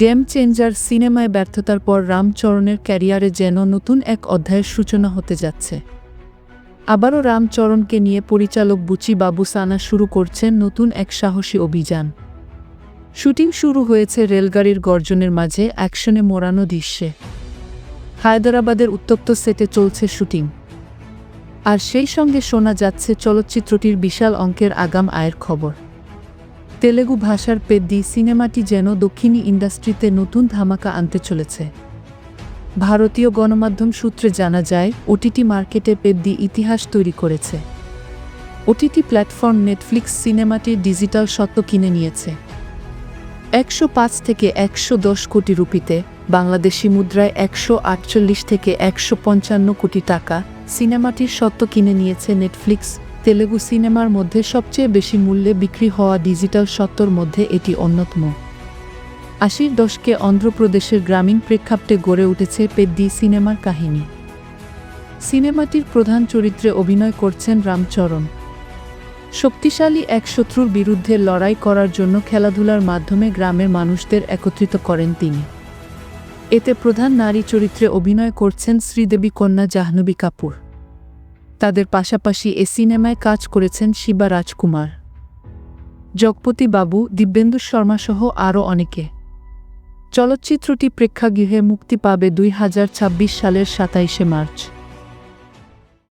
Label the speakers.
Speaker 1: Game changer সিনেমায় ব্যর্থতার পর রামচরণের ক্যারিয়ারে যেন নতুন এক অধ্যায়ের সূচনা হতে যাচ্ছে। আবারও রামচরণকে নিয়ে পরিচালক বুচি বাবু সানা শুরু করছেন নতুন এক সাহসী অভিযান। শুটিং শুরু হয়েছে রেলগাড়ির গর্জনের মাঝে অ্যাকশনে মোড়ানো দৃশ্যে। হায়দরাবাদের উত্তপ্ত সেটে চলছে শুটিং। আর সেই সঙ্গে শোনা যাচ্ছে চলচ্চিত্রটির বিশাল অঙ্কের আগাম আয়ের খবর। তেলেগু ভাষার পেদ্দি সিনেমাটি যেন দক্ষিণী ইন্ডাস্ট্রিতে নতুন ধামাকা আনতে চলেছে। ভারতীয় গণমাধ্যম সূত্রে জানা যায়, ওটিটি মার্কেটে পেদ্দি ইতিহাস তৈরি করেছে। ওটিটি প্ল্যাটফর্ম নেটফ্লিক্স সিনেমাটির ডিজিটাল সত্ত্ব কিনে নিয়েছে। একশো পাঁচ থেকে একশো দশ কোটি রুপিতে, বাংলাদেশি মুদ্রায় একশো আটচল্লিশ থেকে একশো পঞ্চান্ন কোটি টাকা সিনেমাটির সত্ত্ব কিনে নিয়েছে নেটফ্লিক্স তেলেগু সিনেমার মধ্যে সবচেয়ে বেশি মূল্যে বিক্রি হওয়া ডিজিটাল সত্ত্বর মধ্যে এটি অন্যতম। আশির দশকে অন্ধ্রপ্রদেশের গ্রামীণ প্রেক্ষাপটে গড়ে উঠেছে পেদ্দি সিনেমার কাহিনী। সিনেমাটির প্রধান চরিত্রে অভিনয় করছেন রামচরণ। শক্তিশালী এক শত্রুর বিরুদ্ধে লড়াই করার জন্য খেলাধুলার মাধ্যমে গ্রামের মানুষদের একত্রিত করেন তিনি। এতে প্রধান নারী চরিত্রে অভিনয় করছেন শ্রীদেবী কন্যা জাহ্নবী কাপুর। তাদের পাশাপাশি এ সিনেমায় কাজ করেছেন শিবা রাজকুমার। জগপতি বাবু, দিব্যেন্দু শর্মা সহ আরও অনেকে। চলচ্চিত্রটি প্রেক্ষাগৃহে মুক্তি পাবে দুই হাজার ছাব্বিশ সালের সাতাইশে মার্চ।